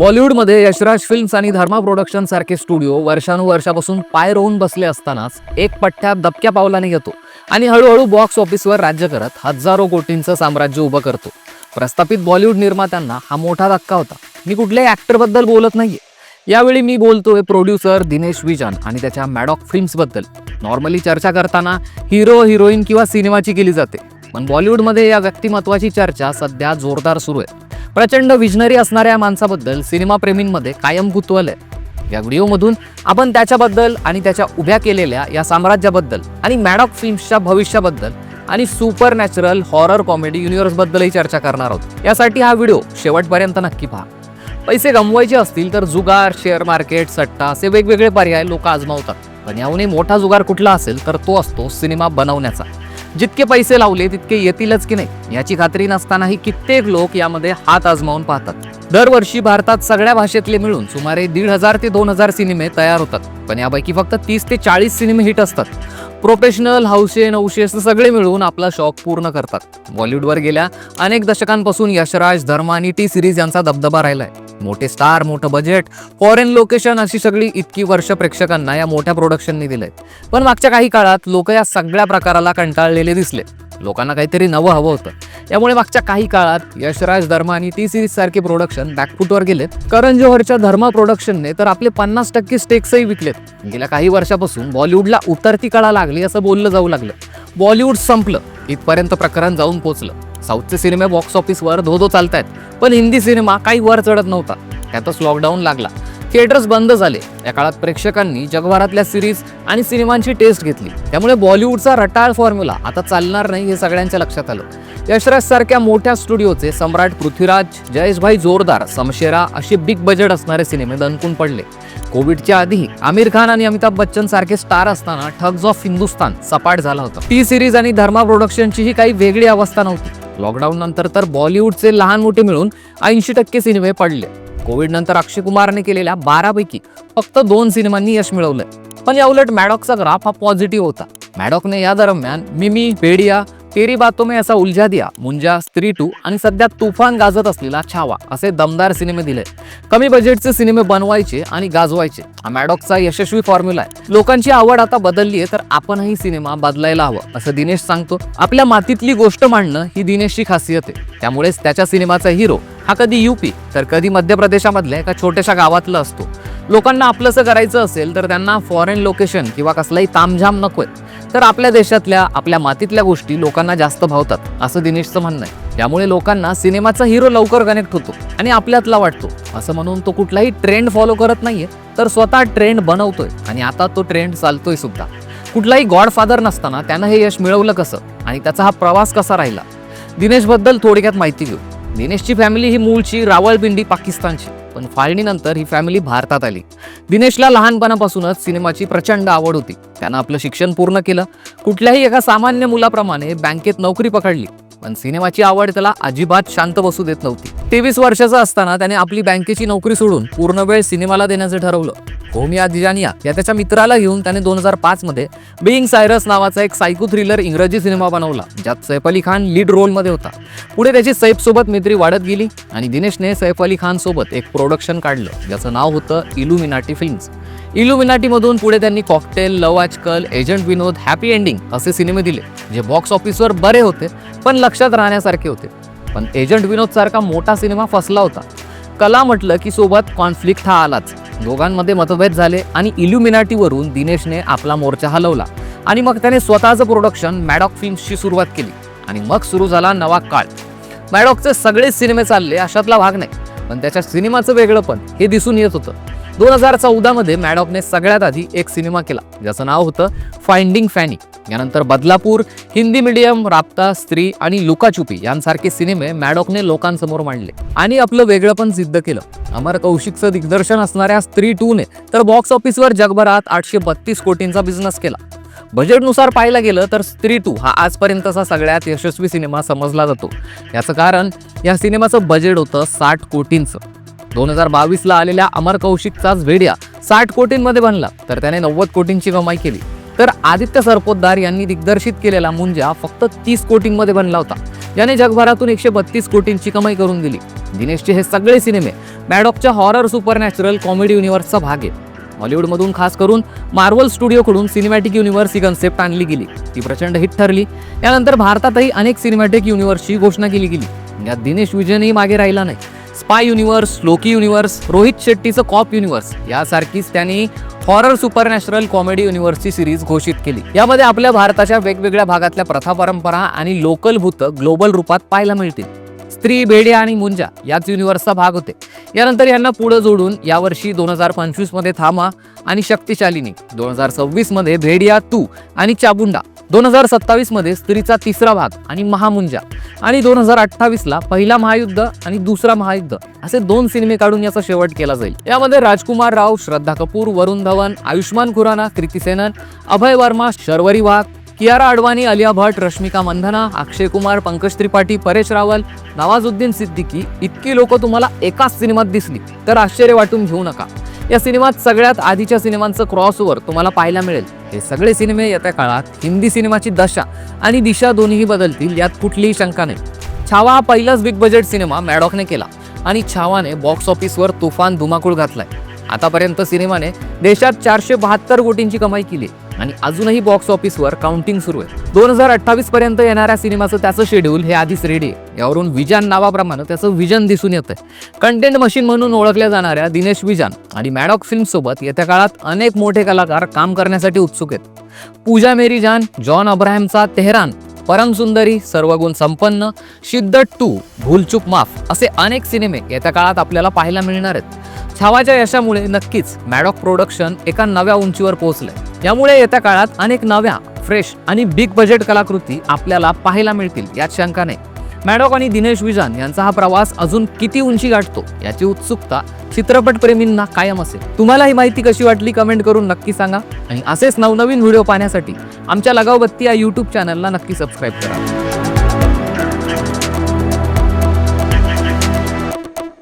बॉलिवूडमध्ये यशराज फिल्म्स आणि धर्मा प्रोडक्शन सारखे स्टुडिओ वर्षानुवर्षापासून पाय रोवून बसले असतानाच एक पठ्ठ्या दबक्या पावलाने येतो आणि हळूहळू बॉक्स ऑफिसवर राज्य करत हजारो कोटींचं साम्राज्य उभं करतो. प्रस्थापित बॉलिवूड निर्मात्यांना हा मोठा धक्का होता. मी कुठल्याही ॲक्टरबद्दल बोलत नाहीये. यावेळी मी बोलतोय प्रोड्युसर दिनेश विजन आणि त्याच्या मॅडॉक फिल्म्सबद्दल नॉर्मली चर्चा करताना हिरो हिरोईन किंवा सिनेमाची केली जाते. पण बॉलिवूडमध्ये या व्यक्तिमत्वाची चर्चा सध्या जोरदार सुरू आहे. प्रचंड विजनरी असणाऱ्या या माणसाबद्दल सिनेमाप्रेमींमध्ये कायम कुतूहल आहे. या व्हिडिओमधून आपण त्याच्याबद्दल आणि त्याच्या उभ्या केलेल्या या साम्राज्याबद्दल आणि मॅडॉक फिल्म्सच्या भविष्याबद्दल आणि सुपर नॅचरल हॉरर कॉमेडी युनिव्हर्सबद्दलही चर्चा करणार आहोत. यासाठी हा व्हिडिओ शेवटपर्यंत नक्की पहा. पैसे गमवायचे असतील तर जुगार शेअर मार्केट सट्टा असे वेगवेगळे पर्याय लोक आजमावतात. पण याहूनही मोठा जुगार कुठला असेल तर तो असतो सिनेमा बनवण्याचा. जितके पैसे लावले तितके येतीलच की नाही? याची खात्री नसतानाही कित्येक लोक यामध्ये हात आजमावून पाहतात. दरवर्षी भारतात सगळ्या भाषेतले मिळून सुमारे दीड हजार ते दोन हजार सिनेमे तयार होतात. पण यापैकी फक्त तीस ते चाळीस सिनेमे हिट असतात. प्रोफेशनल हौशे नवशे सगळे मिळून आपला शौक पूर्ण करतात. बॉलिवूडवर गेल्या अनेक दशकांपासून यशराज धर्मा आणि टी सिरीज यांचा दबदबा राहिलाय. मोठे स्टार मोठं बजेट फॉरेन लोकेशन अशी सगळी इतकी वर्ष प्रेक्षकांना या मोठ्या प्रोडक्शननी दिलंय पण मागच्या काही काळात लोक या सगळ्या प्रकाराला कंटाळलेले दिसले. लोकांना काहीतरी नवं हवं होतं. यामुळे मागच्या काही काळात यशराज धर्मा आणि टी सिरीज सारखे प्रोडक्शन बॅकफुटवर गेलेत. करण जोहरच्या धर्मा प्रोडक्शनने तर आपले पन्नास टक्के स्टेक्सही विकलेत. गेल्या काही वर्षापासून बॉलिवूडला उतरती कळा लागली असं बोललं जाऊ लागलं. बॉलिवूड संपलं. इथपर्यंत प्रकरण जाऊन पोचलं. साऊथचे सिनेमे बॉक्स ऑफिसवर धो धो आहेत पण हिंदी सिनेमा काही वर चढत नव्हता. त्यातच लॉकडाऊन लागला. थिएटर्स बंद झाले. या काळात प्रेक्षकांनी जगभरातल्या सिरीज आणि सिनेमांची टेस्ट घेतली. त्यामुळे बॉलिवूडचा रटाळ फॉर्म्युला आता चालणार नाही हे सगळ्यांच्या लक्षात आलं. यशराज सारख्या मोठ्या स्टुडिओचे सम्राट पृथ्वीराज जयेशभाई जोरदार समशेरा असे बिग बजेट असणारे सिनेमे दणकून पडले. कोविडच्या आधी आमिर खान आणि अमिताभ बच्चन सारखे स्टार असताना ठग्स ऑफ हिंदुस्तान सपाट झाला होता. टी सिरीज आणि धर्मा प्रोडक्शनचीही काही वेगळी अवस्था नव्हती. लॉकडाऊन नंतर तर बॉलिवूडचे लहान मोठे मिळून ऐंशी टक्के सिनेमे पडले. कोविड नंतर अक्षय कुमारने केलेल्या बारापैकी फक्त दोन सिनेमांनी यश मिळवलंय. पण या उलट मॅडॉकचा ग्राफ हा पॉझिटिव्ह होता. मॅडॉकने या दरम्यान मिमी पेडिया तेरी बातों में असा उलझा दिया. मुंजा स्त्री टू आणि सध्या तुफान गाजत असलेला छावा असे दमदार सिनेमे दिले. कमी बजेटचे सिनेमे बनवायचे आणि गाजवायचे. हा मॅडॉकचा यशस्वी फॉर्म्युला आहे. लोकांची आवड आता बदलली आहे तर आपणही सिनेमा बदलायला हवं असं दिनेश सांगतो. आपल्या मातीतली गोष्ट मांडणं ही दिनेशची खासियत आहे. त्यामुळेच त्याच्या सिनेमाचा हिरो हा कधी युपी तर कधी मध्य प्रदेशामधल्या एका छोट्याशा गावातला असतो. लोकांना आपलंसं करायचं असेल तर त्यांना फॉरेन लोकेशन किंवा कसलाही तामझाम नकोय तर आपल्या देशातल्या आपल्या मातीतल्या गोष्टी लोकांना जास्त भावतात असं दिनेशचं म्हणणं आहे. त्यामुळे लोकांना सिनेमाचा हिरो लवकर कनेक्ट होतो आणि आपल्यातला वाटतो. असं म्हणून तो कुठलाही ट्रेंड फॉलो करत नाहीये तर स्वतः ट्रेंड बनवतोय आणि आता तो ट्रेंड चालतोय सुद्धा. कुठलाही गॉडफादर नसताना त्यानं हे यश मिळवलं कसं आणि त्याचा हा प्रवास कसा राहिला? दिनेशबद्दल थोडक्यात माहिती घेऊ. दिनेशची फॅमिली ही मूळची रावळपिंडी पाकिस्तानची. पण फाळणीनंतर ही फॅमिली भारतात आली. दिनेशला लहानपणापासूनच सिनेमाची प्रचंड आवड होती. त्यानं आपलं शिक्षण पूर्ण केलं. कुठल्याही एका सामान्य मुलाप्रमाणे बँकेत नोकरी पकडली. पण सिनेमाची आवड त्याला अजिबात शांत बसू देत नव्हती. तेवीस वर्षाचा असताना त्याने आपली बँकेची नोकरी सोडून पूर्ण वेळ सिनेमाला देण्याचं ठरवलं. होमिया दिजानिया या त्याच्या मित्राला घेऊन त्याने दोन हजार पाच मध्ये बिईंग सायरस नावाचा एक सायको थ्रिलर इंग्रजी सिनेमा बनवला ज्यात सैफ अली खान लीड रोलमध्ये होता. पुढे त्याची सैफ सोबत मैत्री वाढत गेली आणि दिनेशने सैफ अली खान सोबत एक प्रोडक्शन काढलं ज्याचं नाव होतं इलुमिनाटी फिल्म्स. इलुमिनाटीमधून पुढे त्यांनी cocktail love Aajkal agent Vinod happy ending असे सिनेमे दिले जे बॉक्स ऑफिसवर बरे होते पण लक्षात राहण्यासारखे होते. पण एजंट विनोद सारखा मोठा सिनेमा फसला होता. कला म्हटलं की सोबत कॉन्फ्लिक्ट हा आलाच. दोघांमध्ये मतभेद झाले आणि इल्युमिनाटीवरून दिनेशने आपला मोर्चा हलवला. आणि मग त्याने स्वतःचं प्रोडक्शन मॅडॉक फिल्म्सची सुरुवात केली. आणि मग सुरू झाला नवा काळ. मॅडॉकचे सगळेच सिनेमे चालले अशातला भाग नाही. पण त्याच्या सिनेमाचं वेगळं पण हे दिसून येत होतं. दोन हजार चौदामध्ये मॅडॉकने सगळ्यात आधी एक सिनेमा केला ज्याचं नाव होतं फाइंडिंग फॅनी यानंतर बदलापूर हिंदी मीडियम राप्ता स्त्री आणि लुकाचुपी यांसारखे सिनेमे मॅडॉकने लोकांसमोर मांडले. आणि आपलं वेगळं पण सिद्ध केलं. अमर कौशिकचं दिग्दर्शन असणाऱ्या स्त्री टू ने तर बॉक्स ऑफिसवर जगभरात आठशे बत्तीस कोटींचा बिझनेस केला. बजेटनुसार पाहायला गेलं तर स्त्री टू हा आजपर्यंतचा सगळ्यात यशस्वी सिनेमा समजला जातो. याचं कारण या सिनेमाचं बजेट होतं साठ कोटींचं. दोन हजार बावीसला आलेल्या अमर कौशिकचाच भेडिया साठ कोटींमध्ये बनला तर त्याने नव्वद कोटींची कमाई केली. तर आदित्य सरपोतदार यांनी दिग्दर्शित केलेला मुंजा फक्त तीस कोटींमध्ये बनला होता. ज्याने जगभरातून एकशे बत्तीस कोटींची कमाई करून दिली. दिनेशचे हे सगळे सिनेमे मॅडॉकच्या हॉरर सुपर नॅचरल कॉमेडी युनिव्हर्सचा भाग आहे हॉलिवूडमधून खास करून मार्वल स्टुडिओकडून सिनेमॅटिक युनिव्हर्स ही कन्सेप्ट आणली गेली. ती प्रचंड हिट ठरली. यानंतर भारतातही अनेक सिनेमॅटिक युनिव्हर्सची घोषणा केली गेली. यात दिनेश विजयनही मागे राहिला नाही. स्पाय युनिव्हर्स लोकी युनिव्हर्स रोहित शेट्टीचं कॉप युनिव्हर्स यासारखीच त्यांनी हॉरर सुपर नॅचरल कॉमेडी युनिव्हर्सची सिरीज घोषित केली. यामध्ये आपल्या भारताच्या वेगवेगळ्या भागातल्या प्रथा परंपरा आणि लोकल भूत ग्लोबल रूपात पाहायला मिळतील. स्त्री भेडिया आणि मुंजा याच युनिव्हर्सचा भाग होते. यानंतर यांना पुढे जोडून यावर्षी दोन हजार पंचवीसमध्ये थामा आणि शक्तिशालिनी दोन हजार सव्वीसमध्ये भेडिया तू आणि चाबुंडा दोन हजार सत्तावीसमध्ये स्त्रीचा तिसरा भाग आणि महामुंजा आणि दोन हजार अठ्ठावीसला पहिला महायुद्ध आणि दुसरा महायुद्ध असे दोन सिनेमे काढून याचा शेवट केला जाईल. यामध्ये राजकुमार राव श्रद्धा कपूर वरुण धवन आयुष्मान खुराना कृती सेनन अभय वर्मा शर्वरी वाघ कियारा अडवाणी अलिया भट रश्मिका मंधना अक्षय कुमार पंकज त्रिपाठी परेश रावल नवाजुद्दीन सिद्दीकी इतकी लोक तुम्हाला एकाच सिनेमात दिसली तर आश्चर्य वाटून घेऊ नका. या सिनेमात सगळ्यात आधीच्या सिनेमांचं क्रॉसओव्हर तुम्हाला पाहायला मिळेल. हे सगळे सिनेमे येत्या काळात हिंदी सिनेमाची दशा आणि दिशा दोन्हीही बदलतील यात कुठलीही शंका नाही. छावा हा पहिलाच बिग बजेट सिनेमा मॅडॉकने केला आणि छावाने बॉक्स ऑफिसवर तुफान धुमाकूळ घातलाय. आतापर्यंत सिनेमाने देशात चारशे बहात्तर कोटींची कमाई केली आणि अजूनही बॉक्स ऑफिसवर काउंटिंग सुरू आहे. दोन हजार अठ्ठावीस पर्यंत येणाऱ्या सिनेमाचं त्याचं शेड्यूल हे आधीच रेडी आहे. यावरून विजन नावाप्रमाणे त्याचं विजन दिसून येतंय. कंटेंट मशीन म्हणून ओळखल्या जाणाऱ्या दिनेश विजन आणि मॅडॉक फिल्म सोबत येत्या काळात अनेक मोठे कलाकार काम करण्यासाठी उत्सुक आहेत. पूजा मेरी जान जॉन अब्राहमचा तेहरान परम सुंदरी सर्वगुण संपन्न शिद्दत टू भूलचूक माफ असे अनेक सिनेमे येत्या काळात आपल्याला पाहायला मिळणार आहेत. छावाच्या यशामुळे नक्कीच मॅडॉक प्रोडक्शन एका नव्या उंचीवर पोहोचलंय. यामुळे येत्या काळात अनेक नव्या फ्रेश आणि बिग बजेट कलाकृती आपल्याला पाहायला मिळतील यात शंका नाही. मॅडॉक आणि दिनेश विजन यांचा हा प्रवास अजून किती उंची गाठतो याची उत्सुकता चित्रपटप्रेमींना कायम असेल. तुम्हाला ही माहिती कशी वाटली कमेंट करून नक्की सांगा आणि असेच नवनवीन व्हिडिओ पाहण्यासाठी आमच्या लगावबत्ती या यूट्यूब चॅनलला नक्की सबस्क्राईब करा.